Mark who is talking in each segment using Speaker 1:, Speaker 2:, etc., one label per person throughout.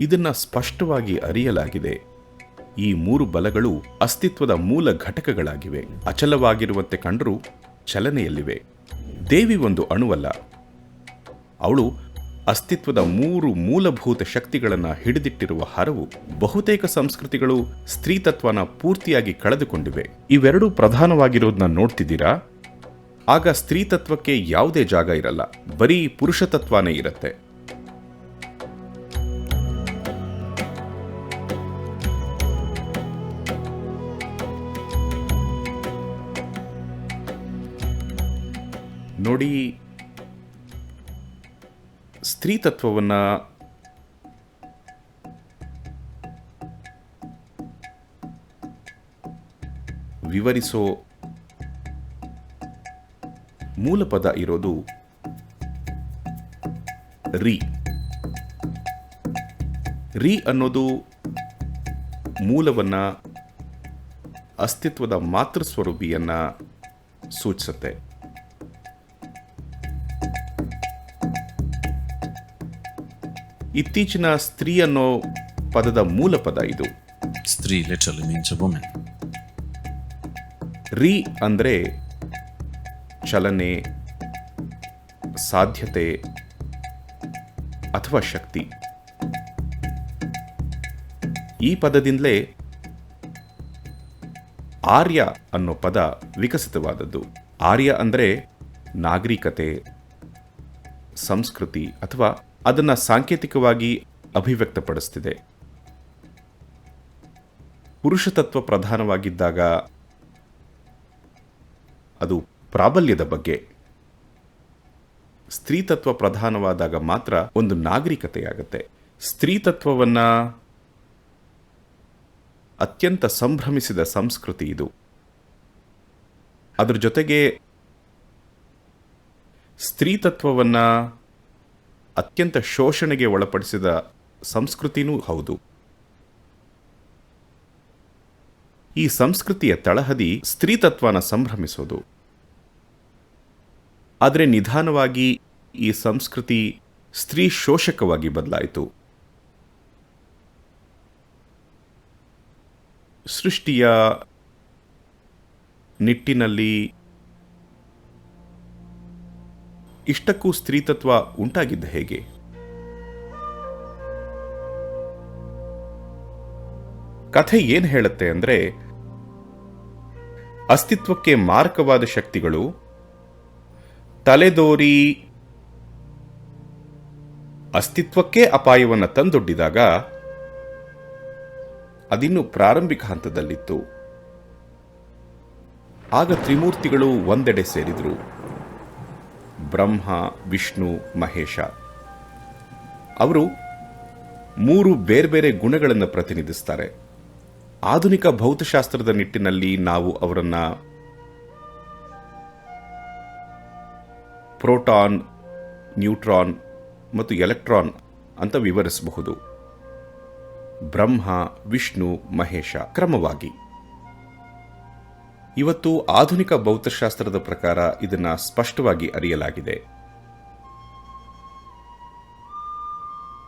Speaker 1: ಇದನ್ನ ಸ್ಪಷ್ಟವಾಗಿ ಅರಿಯಲಾಗಿದೆ. ಈ ಮೂರು ಬಲಗಳು ಅಸ್ತಿತ್ವದ ಮೂಲ ಘಟಕಗಳಾಗಿವೆ. ಅಚಲವಾಗಿರುವಂತೆ ಕಂಡರೂ ಚಲನೆಯಲ್ಲಿವೆ. ದೇವಿ ಒಂದು ಅಣುವಲ್ಲ. ಅವಳು ಅಸ್ತಿತ್ವದ ಮೂರು ಮೂಲಭೂತ ಶಕ್ತಿಗಳನ್ನು ಹಿಡಿದಿಟ್ಟಿರುವ ಹರವು ಬಹುತೇಕ ಸಂಸ್ಕೃತಿಗಳು ಸ್ತ್ರೀತತ್ವನ ಪೂರ್ತಿಯಾಗಿ ಕಳೆದುಕೊಂಡಿವೆ. ಇವೆರಡೂ ಪ್ರಧಾನವಾಗಿರೋದನ್ನ ನೋಡ್ತಿದ್ದೀರಾ? ಆಗ ಸ್ತ್ರೀತತ್ವಕ್ಕೆ ಯಾವುದೇ ಜಾಗ ಇರಲ್ಲ. ಬರೀ ಪುರುಷತತ್ವನೇ ಇರುತ್ತೆ. ನೋಡಿ ಸ್ತ್ರೀತತ್ವವನ್ನು ವಿವರಿಸೋ ಮೂಲ ಪದ ಇರೋದು ರಿ. ರಿ ಅನ್ನೋದು ಮೂಲವನ್ನು ಅಸ್ತಿತ್ವದ ಮಾತೃಸ್ವರೂಪಿಯನ್ನು ಸೂಚಿಸುತ್ತೆ. ಇತ್ತೀಚಿನ ಸ್ತ್ರೀ ಅನ್ನೋ ಪದದ ಮೂಲ ಪದ ಇದು.
Speaker 2: ಸ್ತ್ರೀ ಲಿಟರಲಿ ಮೀನ್ಸ್ ಅ woman.
Speaker 1: ರಿ ಅಂದರೆ ಚಲನೆ ಸಾಧ್ಯತೆ ಅಥವಾ ಶಕ್ತಿ. ಈ ಪದದಿಂದಲೇ ಆರ್ಯ ಅನ್ನೋ ಪದ ವಿಕಸಿತವಾದದ್ದು. ಆರ್ಯ ಅಂದರೆ ನಾಗರಿಕತೆ ಸಂಸ್ಕೃತಿ ಅಥವಾ ಅದನ್ನು ಸಾಂಕೇತಿಕವಾಗಿ ಅಭಿವ್ಯಕ್ತಪಡಿಸ್ತಿದೆ. ಪುರುಷತತ್ವ ಪ್ರಧಾನವಾಗಿದ್ದಾಗ ಅದು ಪ್ರಾಬಲ್ಯದ ಬಗ್ಗೆ. ಸ್ತ್ರೀತತ್ವ ಪ್ರಧಾನವಾದಾಗ ಮಾತ್ರ ಒಂದು ನಾಗರಿಕತೆಯಾಗತ್ತೆ. ಸ್ತ್ರೀತತ್ವವನ್ನು ಅತ್ಯಂತ ಸಂಭ್ರಮಿಸಿದ ಸಂಸ್ಕೃತಿ ಇದು. ಅದರ ಜೊತೆಗೆ ಸ್ತ್ರೀತತ್ವವನ್ನ ಅತ್ಯಂತ ಶೋಷಣೆಗೆ ಒಳಪಡಿಸಿದ ಸಂಸ್ಕೃತಿನೂ ಹೌದು. ಈ ಸಂಸ್ಕೃತಿಯ ತಳಹದಿ ಸ್ತ್ರೀತತ್ವನ ಸಂಭ್ರಮಿಸೋದು. ಆದರೆ ನಿಧಾನವಾಗಿ ಈ ಸಂಸ್ಕೃತಿ ಸ್ತ್ರೀ ಶೋಷಕವಾಗಿ ಬದಲಾಯಿತು. ಸೃಷ್ಟಿಯ ನಿಟ್ಟಿನಲ್ಲಿ ಇಷ್ಟಕ್ಕೂ ಸ್ತ್ರೀತತ್ವ ಉಂಟಾಗಿದ್ದ ಹೇಗೆ? ಕಥೆ ಏನ್ ಹೇಳುತ್ತೆ ಅಂದ್ರೆ, ಅಸ್ತಿತ್ವಕ್ಕೆ ಮಾರಕವಾದ ಶಕ್ತಿಗಳು, ತಲೆದೋರಿ ಅಸ್ತಿತ್ವಕ್ಕೆ ಅಪಾಯವನ್ನು ತಂದೊಡ್ಡಿದಾಗ ಅದಿನ್ನು ಪ್ರಾರಂಭಿಕ ಹಂತದಲ್ಲಿತ್ತು. ಆಗ ತ್ರಿಮೂರ್ತಿಗಳು ಒಂದೆಡೆ ಸೇರಿದರು. ಬ್ರಹ್ಮ, ವಿಷ್ಣು, ಮಹೇಶ. ಅವರು ಮೂರು ಬೇರೆ ಬೇರೆ ಗುಣಗಳನ್ನು ಪ್ರತಿನಿಧಿಸ್ತಾರೆ. ಆಧುನಿಕ ಭೌತಶಾಸ್ತ್ರದ ನಿಟ್ಟಿನಲ್ಲಿ ನಾವು ಅವರನ್ನು ಪ್ರೋಟಾನ್, ನ್ಯೂಟ್ರಾನ್ ಮತ್ತು ಎಲೆಕ್ಟ್ರಾನ್ ಅಂತ ವಿವರಿಸಬಹುದು. ಬ್ರಹ್ಮ, ವಿಷ್ಣು, ಮಹೇಶ ಕ್ರಮವಾಗಿ. ಇವತ್ತು ಆಧುನಿಕ ಭೌತಶಾಸ್ತ್ರದ ಪ್ರಕಾರ ಇದನ್ನು ಸ್ಪಷ್ಟವಾಗಿ ಅರಿಯಲಾಗಿದೆ.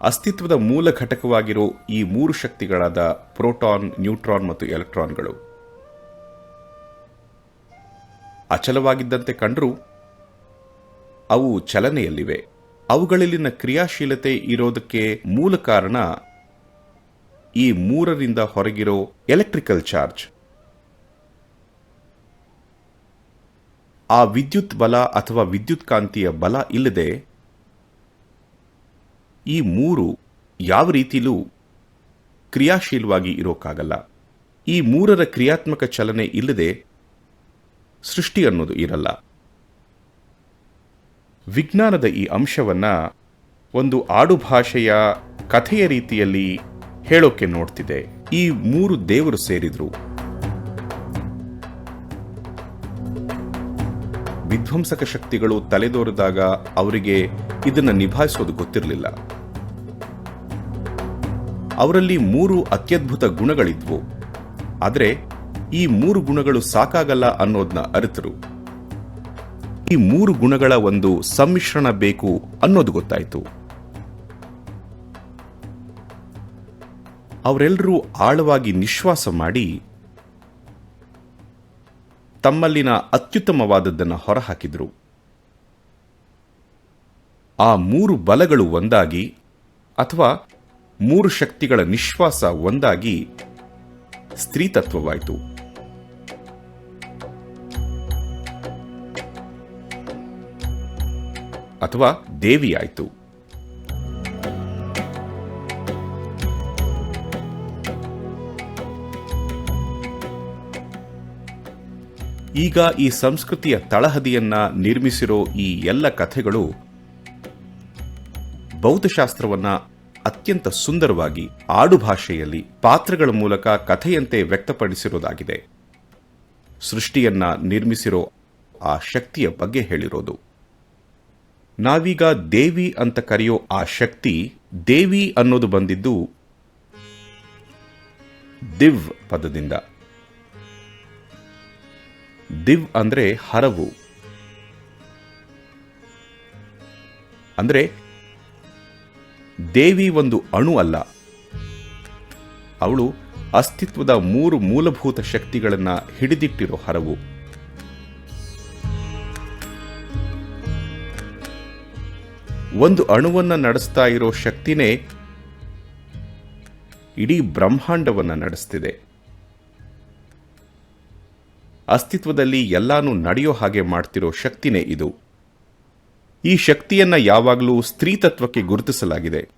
Speaker 1: ಅಸ್ತಿತ್ವದ ಮೂಲ ಘಟಕವಾಗಿರೋ ಈ ಮೂರು ಶಕ್ತಿಗಳಾದ ಪ್ರೋಟಾನ್, ನ್ಯೂಟ್ರಾನ್ ಮತ್ತು ಎಲೆಕ್ಟ್ರಾನ್ಗಳು. ಅಚಲವಾಗಿದ್ದಂತೆ ಕಂಡರೂ ಅವು ಚಲನೆಯಲ್ಲಿವೆ. ಅವುಗಳಲ್ಲಿನ ಕ್ರಿಯಾಶೀಲತೆ ಇರೋದಕ್ಕೆ ಮೂಲ ಕಾರಣ ಈ ಮೂರರಿಂದ ಹೊರಗಿರೋ ಎಲೆಕ್ಟ್ರಿಕಲ್ ಚಾರ್ಜ್. ಆ ವಿದ್ಯುತ್ ಬಲ ಅಥವಾ ವಿದ್ಯುತ್ ಕಾಂತಿಯ ಬಲ ಇಲ್ಲದೆ ಈ ಮೂರು ಯಾವ ರೀತಿಲೂ ಕ್ರಿಯಾಶೀಲವಾಗಿ ಇರೋಕ್ಕಾಗಲ್ಲ. ಈ ಮೂರರ ಕ್ರಿಯಾತ್ಮಕ ಚಲನೆ ಇಲ್ಲದೆ ಸೃಷ್ಟಿ ಅನ್ನೋದು ಇರಲ್ಲ. ವಿಜ್ಞಾನದ ಈ ಅಂಶವನ್ನ ಒಂದು ಆಡುಭಾಷೆಯ ಕಥೆಯ ರೀತಿಯಲ್ಲಿ ಹೇಳೋಕೆ ನೋಡ್ತಿದೆ ಈ ಮೂರು ದೇವರು ಸೇರಿದ್ರು. ವಿಧ್ವಂಸಕ ಶಕ್ತಿಗಳು ತಲೆದೋರಿದಾಗ ಅವರಿಗೆ ಇದನ್ನು ನಿಭಾಯಿಸೋದು ಗೊತ್ತಿರಲಿಲ್ಲ. ಅವರಲ್ಲಿ ಮೂರು ಅತ್ಯದ್ಭುತ ಗುಣಗಳಿದ್ವು. ಆದರೆ ಈ ಮೂರು ಗುಣಗಳು ಸಾಕಾಗಲ್ಲ ಅನ್ನೋದನ್ನ ಅರಿತರು. ಈ ಮೂರು ಗುಣಗಳ ಒಂದು ಸಮ್ಮಿಶ್ರಣ ಬೇಕು ಅನ್ನೋದು ಗೊತ್ತಾಯಿತು. ಅವರೆಲ್ಲರೂ ಆಳವಾಗಿ ನಿಶ್ವಾಸ ಮಾಡಿ ತಮ್ಮಲ್ಲಿನ ಅತ್ಯುತ್ತಮವಾದದ್ದನ್ನು ಹೊರಹಾಕಿದರು. ಆ ಮೂರು ಬಲಗಳು ಒಂದಾಗಿ ಅಥವಾ ಮೂರು ಶಕ್ತಿಗಳ ನಿಶ್ವಾಸ ಒಂದಾಗಿ ಸ್ತ್ರೀತತ್ವವಾಯಿತು. ಅಥವಾ ದೇವಿಯಾಯಿತು. ಈಗ ಈ ಸಂಸ್ಕೃತಿಯ ತಳಹದಿಯನ್ನ ನಿರ್ಮಿಸಿರೋ ಈ ಎಲ್ಲ ಕಥೆಗಳು ಭೌತಶಾಸ್ತ್ರವನ್ನ ಅತ್ಯಂತ ಸುಂದರವಾಗಿ ಆಡುಭಾಷೆಯಲ್ಲಿ ಪಾತ್ರಗಳ ಮೂಲಕ ಕಥೆಯಂತೆ ವ್ಯಕ್ತಪಡಿಸಿರೋದಾಗಿದೆ. ಸೃಷ್ಟಿಯನ್ನ ನಿರ್ಮಿಸಿರೋ ಆ ಶಕ್ತಿಯ ಬಗ್ಗೆ ಹೇಳಿರೋದು. ನಾವೀಗ ದೇವಿ ಅಂತ ಕರೆಯೋ ಆ ಶಕ್ತಿ ದೇವಿ ಅನ್ನೋದು ಬಂದಿದ್ದು ದಿವ್ ಪದದಿಂದ. ದಿವ್ ಅಂದ್ರೆ ಹರವು. ಅಂದ್ರೆ ದೇವಿ ಒಂದು ಅಣು ಅಲ್ಲ. ಅವಳು ಅಸ್ತಿತ್ವದ ಮೂರು ಮೂಲಭೂತ ಶಕ್ತಿಗಳನ್ನ ಹಿಡಿದಿಟ್ಟಿರೋ ಹರವು. ಒಂದು ಅಣುವನ್ನ ನಡೆಸ್ತಾ ಇರೋ ಶಕ್ತಿನೇ ಇಡೀ ಬ್ರಹ್ಮಾಂಡವನ್ನು ನಡೆಸ್ತಿದೆ. ಅಸ್ತಿತ್ವದಲ್ಲಿ ಎಲ್ಲಾನು ನಡೆಯೋ ಹಾಗೆ ಮಾಡ್ತಿರೋ ಶಕ್ತಿನೇ ಇದು. ಈ ಶಕ್ತಿಯನ್ನ ಯಾವಾಗಲೂ ಸ್ತ್ರೀತತ್ವಕ್ಕೆ ಗುರುತಿಸಲಾಗಿದೆ.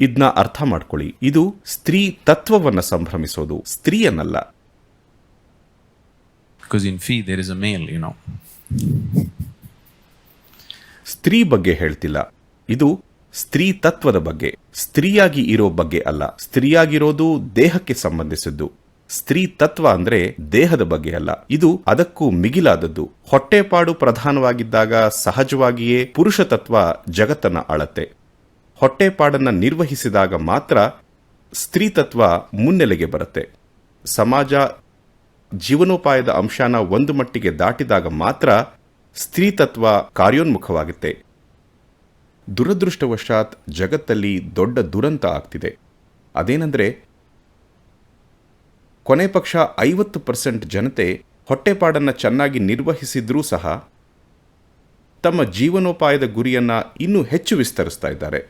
Speaker 1: ಇದನ್ನ ಅರ್ಥ ಮಾಡ್ಕೊಳ್ಳಿ. ಇದು ಸ್ತ್ರೀ ತತ್ವವನ್ನು ಸಂಭ್ರಮಿಸೋದು. ಸ್ತ್ರೀಯನ್ನಲ್ಲ ಸ್ತ್ರೀ ಬಗ್ಗೆ ಹೇಳ್ತಿಲ್ಲ. ಇದು ಸ್ತ್ರೀ ತತ್ವದ ಬಗ್ಗೆ. ಸ್ತ್ರೀಯಾಗಿ ಇರೋ ಬಗ್ಗೆ ಅಲ್ಲ. ಸ್ತ್ರೀಯಾಗಿರೋದು ದೇಹಕ್ಕೆ ಸಂಬಂಧಿಸಿದ್ದು. ಸ್ತ್ರೀ ತತ್ವ ಅಂದ್ರೆ ದೇಹದ ಬಗ್ಗೆ ಅಲ್ಲ. ಇದು ಅದಕ್ಕೂ ಮಿಗಿಲಾದದ್ದು. ಹೊಟ್ಟೆಪಾಡು ಪ್ರಧಾನವಾಗಿದ್ದಾಗ ಸಹಜವಾಗಿಯೇ ಪುರುಷ ತತ್ವ ಜಗತ್ತನ್ನ ಅಳತೆ ಹೊಟ್ಟೆಪಾಡನ್ನ ನಿರ್ವಹಿಸಿದಾಗ ಮಾತ್ರ ಸ್ತ್ರೀ ತತ್ವ ಮುನ್ನೆಲೆಗೆ ಬರುತ್ತೆ. ಸಮಾಜ ಜೀವನೋಪಾಯದ ಅಂಶನ ಒಂದು ಮಟ್ಟಿಗೆ ದಾಟಿದಾಗ ಮಾತ್ರ ಸ್ತ್ರೀ ತತ್ವ ಕಾರ್ಯೋನ್ಮುಖವಾಗುತ್ತೆ. ದುರದೃಷ್ಟವಶಾತ್ ಜಗತ್ತಲ್ಲಿ ದೊಡ್ಡ ದುರಂತ ಆಗ್ತಿದೆ. ಅದೇನೆಂದ್ರೆ ಕೊನೆ ಪಕ್ಷ ಐವತ್ತು ಪರ್ಸೆಂಟ್ ಜನತೆ ಹೊಟ್ಟೆಪಾಡನ್ನು ಚೆನ್ನಾಗಿ ನಿರ್ವಹಿಸಿದ್ರೂ ಸಹ ತಮ್ಮ ಜೀವನೋಪಾಯದ ಗುರಿಯನ್ನು ಇನ್ನೂ ಹೆಚ್ಚು ವಿಸ್ತರಿಸ್ತಾ ಇದ್ದಾರೆ.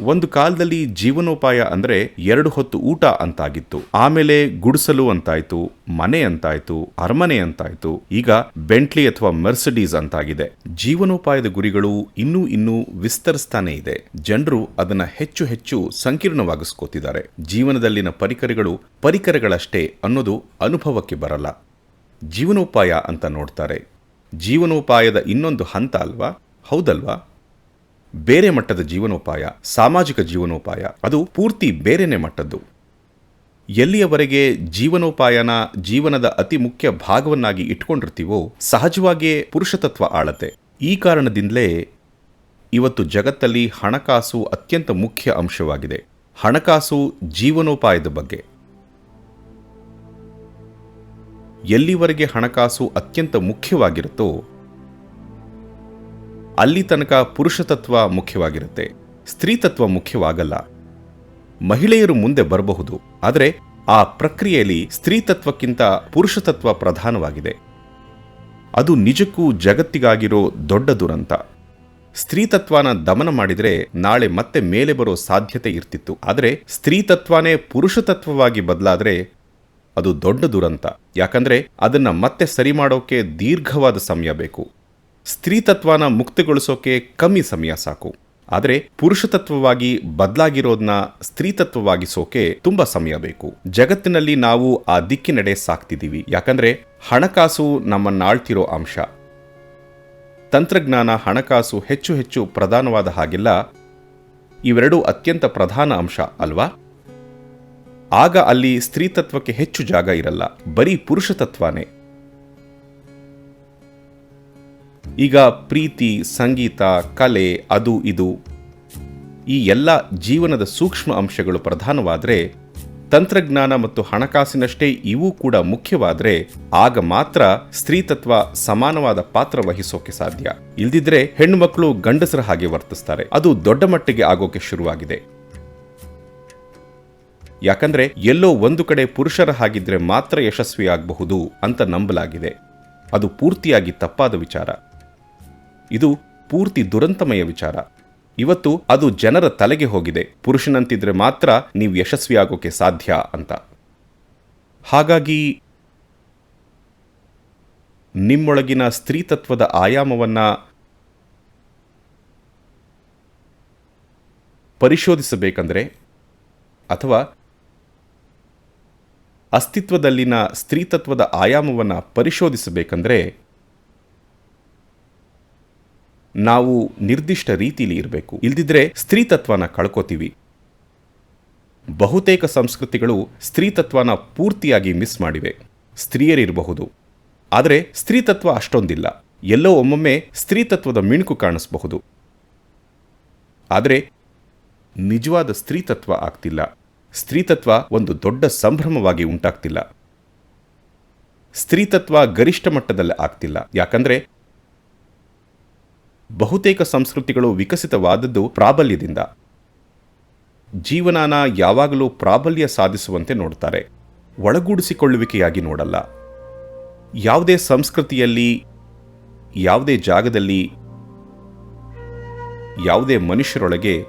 Speaker 1: ಒಂದು ಕಾಲದಲ್ಲಿ ಜೀವನೋಪಾಯ ಅಂದ್ರೆ ಎರಡು ಹೊತ್ತು ಊಟ ಅಂತಾಗಿತ್ತು. ಆಮೇಲೆ ಗುಡಿಸಲು ಅಂತಾಯ್ತು, ಮನೆ ಅಂತಾಯ್ತು, ಅರಮನೆ ಅಂತಾಯ್ತು, ಈಗ ಬೆಂಟ್ಲಿ ಅಥವಾ ಮರ್ಸಿಡೀಸ್ ಅಂತಾಗಿದೆ. ಜೀವನೋಪಾಯದ ಗುರಿಗಳು ಇನ್ನೂ ಇನ್ನೂ ವಿಸ್ತರಿಸ್ತಾನೆ ಇದೆ. ಜನರು ಅದನ್ನ ಹೆಚ್ಚು ಹೆಚ್ಚು ಸಂಕೀರ್ಣವಾಗಿಸ್ಕೋತಿದ್ದಾರೆ. ಜೀವನದಲ್ಲಿನ ಪರಿಕರಗಳು ಪರಿಕರಗಳಷ್ಟೇ ಅನ್ನೋದು ಅನುಭವಕ್ಕೆ ಬರಲ್ಲ. ಜೀವನೋಪಾಯ ಅಂತ ನೋಡ್ತಾರೆ. ಜೀವನೋಪಾಯದ ಇನ್ನೊಂದು ಹಂತ ಅಲ್ವಾ? ಹೌದಲ್ವಾ? ಬೇರೆ ಮಟ್ಟದ ಜೀವನೋಪಾಯ, ಸಾಮಾಜಿಕ ಜೀವನೋಪಾಯ, ಅದು ಪೂರ್ತಿ ಬೇರೆನೇ ಮಟ್ಟದ್ದು. ಎಲ್ಲಿಯವರೆಗೆ ಜೀವನೋಪಾಯನ ಜೀವನದ ಅತಿ ಮುಖ್ಯ ಭಾಗವನ್ನಾಗಿ ಇಟ್ಕೊಂಡಿರ್ತೀವೋ, ಸಹಜವಾಗಿಯೇ ಪುರುಷತತ್ವ ಆಳತೆ ಈ ಕಾರಣದಿಂದಲೇ ಇವತ್ತು ಜಗತ್ತಲ್ಲಿ ಹಣಕಾಸು ಅತ್ಯಂತ ಮುಖ್ಯ ಅಂಶವಾಗಿದೆ. ಹಣಕಾಸು ಜೀವನೋಪಾಯದ ಬಗ್ಗೆ. ಎಲ್ಲಿವರೆಗೆ ಹಣಕಾಸು ಅತ್ಯಂತ ಮುಖ್ಯವಾಗಿರುತ್ತೋ ಅಲ್ಲಿ ತನಕ ಪುರುಷತತ್ವ ಮುಖ್ಯವಾಗಿರುತ್ತೆ ಸ್ತ್ರೀತತ್ವ ಮುಖ್ಯವಾಗಲ್ಲ. ಮಹಿಳೆಯರು ಮುಂದೆ ಬರಬಹುದು, ಆದರೆ ಆ ಪ್ರಕ್ರಿಯೆಯಲ್ಲಿ ಸ್ತ್ರೀತತ್ವಕ್ಕಿಂತ ಪುರುಷತತ್ವ ಪ್ರಧಾನವಾಗಿದೆ. ಅದು ನಿಜಕ್ಕೂ ಜಗತ್ತಿಗಾಗಿರೋ ದೊಡ್ಡ ದುರಂತ. ಸ್ತ್ರೀತತ್ವನ ದಮನ ಮಾಡಿದರೆ ನಾಳೆ ಮತ್ತೆ ಮೇಲೆ ಬರೋ ಸಾಧ್ಯತೆ ಇರ್ತಿತ್ತು, ಆದರೆ ಸ್ತ್ರೀತತ್ವನೇ ಪುರುಷತತ್ವವಾಗಿ ಬದಲಾದರೆ ಅದು ದೊಡ್ಡ ದುರಂತ. ಯಾಕಂದರೆ ಅದನ್ನು ಮತ್ತೆ ಸರಿ ಮಾಡೋಕೆ ದೀರ್ಘವಾದ ಸಮಯ ಬೇಕು. ಸ್ತ್ರೀತತ್ವನ ಮುಕ್ತಗೊಳಿಸೋಕೆ ಕಮ್ಮಿ ಸಮಯ ಸಾಕು. ಆದರೆ ಪುರುಷತತ್ವವಾಗಿ ಬದಲಾಗಿರೋದನ್ನ ಸ್ತ್ರೀತತ್ವವಾಗಿಸೋಕೆ ತುಂಬಾ ಸಮಯ ಬೇಕು. ಜಗತ್ತಿನಲ್ಲಿ ನಾವು ಆ ದಿಕ್ಕಿನೆಡೆ ಸಾಕ್ತಿದ್ದೀವಿ. ಯಾಕಂದ್ರೆ ಹಣಕಾಸು ನಮ್ಮನ್ನಾಳ್ತಿರೋ ಅಂಶ. ತಂತ್ರಜ್ಞಾನ ಹಣಕಾಸು ಹೆಚ್ಚು ಹೆಚ್ಚು ಪ್ರಧಾನವಾದ ಹಾಗೆಲ್ಲ. ಇವೆರಡೂ ಅತ್ಯಂತ ಪ್ರಧಾನ ಅಂಶ ಅಲ್ವಾ? ಆಗ ಅಲ್ಲಿ ಸ್ತ್ರೀತತ್ವಕ್ಕೆ ಹೆಚ್ಚು ಜಾಗ ಇರಲ್ಲ. ಬರೀ ಪುರುಷತತ್ವನೇ. ಈಗ ಪ್ರೀತಿ, ಸಂಗೀತ, ಕಲೆ, ಅದು, ಇದು. ಈ ಎಲ್ಲ ಜೀವನದ ಸೂಕ್ಷ್ಮ ಅಂಶಗಳು ಪ್ರಧಾನವಾದರೆ, ತಂತ್ರಜ್ಞಾನ ಮತ್ತು ಹಣಕಾಸಿನಷ್ಟೇ ಇವು ಕೂಡ ಮುಖ್ಯವಾದರೆ, ಆಗ ಮಾತ್ರ ಸ್ತ್ರೀತತ್ವ ಸಮಾನವಾದ ಪಾತ್ರ ವಹಿಸೋಕೆ ಸಾಧ್ಯ. ಇಲ್ದಿದ್ರೆ ಹೆಣ್ಣುಮಕ್ಕಳು ಗಂಡಸರ ಹಾಗೆ ವರ್ತಿಸ್ತಾರೆ. ಅದು ದೊಡ್ಡ ಮಟ್ಟಿಗೆ ಆಗೋಕೆ ಶುರುವಾಗಿದೆ. ಯಾಕಂದ್ರೆ ಎಲ್ಲೋ ಒಂದು ಕಡೆ ಪುರುಷರ ಹಾಗಿದ್ರೆ ಮಾತ್ರ ಯಶಸ್ವಿಯಾಗಬಹುದು ಅಂತ ನಂಬಲಾಗಿದೆ. ಅದು ಪೂರ್ತಿಯಾಗಿ ತಪ್ಪಾದ ವಿಚಾರ. ಇದು ಪೂರ್ತಿ ದುರಂತಮಯ ವಿಚಾರ. ಇವತ್ತು ಅದು ಜನರ ತಲೆಗೆ ಹೋಗಿದೆ. ಪುರುಷನಂತಿದ್ರೆ ಮಾತ್ರ ನೀವು ಯಶಸ್ವಿಯಾಗೋಕೆ ಸಾಧ್ಯ ಅಂತ. ಹಾಗಾಗಿ ನಿಮ್ಮೊಳಗಿನ ಸ್ತ್ರೀತತ್ವದ ಆಯಾಮವನ್ನ ಪರಿಶೋಧಿಸಬೇಕಂದ್ರೆ ಅಥವಾ ಅಸ್ತಿತ್ವದಲ್ಲಿನ ಸ್ತ್ರೀತತ್ವದ ಆಯಾಮವನ್ನು ಪರಿಶೋಧಿಸಬೇಕಂದ್ರೆ ನಾವು ನಿರ್ದಿಷ್ಟ ರೀತಿಲಿ ಇರಬೇಕು. ಇಲ್ದಿದ್ರೆ ಸ್ತ್ರೀತತ್ವನ ಕಳ್ಕೋತೀವಿ. ಬಹುತೇಕ ಸಂಸ್ಕೃತಿಗಳು ಸ್ತ್ರೀತತ್ವನ ಪೂರ್ತಿಯಾಗಿ ಮಿಸ್ ಮಾಡಿವೆ. ಸ್ತ್ರೀಯರಿರಬಹುದು ಆದರೆ ಸ್ತ್ರೀತತ್ವ ಅಷ್ಟೊಂದಿಲ್ಲ. ಎಲ್ಲೋ ಒಮ್ಮೊಮ್ಮೆ ಸ್ತ್ರೀತತ್ವದ ಮಿಣುಕು ಕಾಣಿಸಬಹುದು. ಆದರೆ ನಿಜವಾದ ಸ್ತ್ರೀತತ್ವ ಆಗ್ತಿಲ್ಲ. ಸ್ತ್ರೀತತ್ವ ಒಂದು ದೊಡ್ಡ ಸಂಭ್ರಮವಾಗಿ ಉಂಟಾಗ್ತಿಲ್ಲ. ಸ್ತ್ರೀತತ್ವ ಗರಿಷ್ಠ ಮಟ್ಟದಲ್ಲಿ ಆಗ್ತಿಲ್ಲ. ಯಾಕಂದ್ರೆ ಬಹುತೇಕ ಸಂಸ್ಕೃತಿಗಳು ವಿಕಸಿತವಾದದ್ದು ಪ್ರಾಬಲ್ಯದಿಂದ. ಜೀವನಾನ ಯಾವಾಗಲೂ ಪ್ರಾಬಲ್ಯ ಸಾಧಿಸುವಂತೆ ನೋಡ್ತಾರೆ ಒಳಗೂಡಿಸಿಕೊಳ್ಳುವಿಕೆಯಾಗಿ ನೋಡಲ್ಲ. ಯಾವುದೇ ಸಂಸ್ಕೃತಿಯಲ್ಲಿ, ಯಾವುದೇ ಜಾಗದಲ್ಲಿ, ಯಾವುದೇ ಮನುಷ್ಯರೊಳಗೆ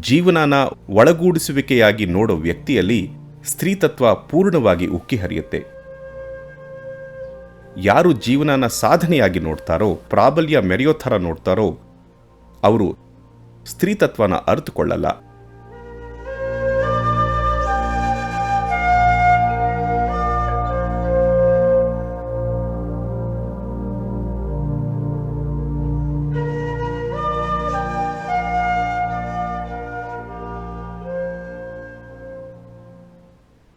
Speaker 1: ಜೀವನಾನ ಒಳಗೂಡಿಸುವಿಕೆಯಾಗಿ ನೋಡೋ ವ್ಯಕ್ತಿಯಲ್ಲಿ ಸ್ತ್ರೀತತ್ವ ಪೂರ್ಣವಾಗಿ ಉಕ್ಕಿ ಹರಿಯುತ್ತೆ. ಯಾರು ಜೀವನನ ಸಾಧನೆಯಾಗಿ ನೋಡ್ತಾರೋ ಪ್ರಾಬಲ್ಯ ಮೆರೆಯೋ ಥರ ನೋಡ್ತಾರೋ ಅವರು ಸ್ತ್ರೀತತ್ವನ ಅರಿತುಕೊಳ್ಳಲ್ಲ.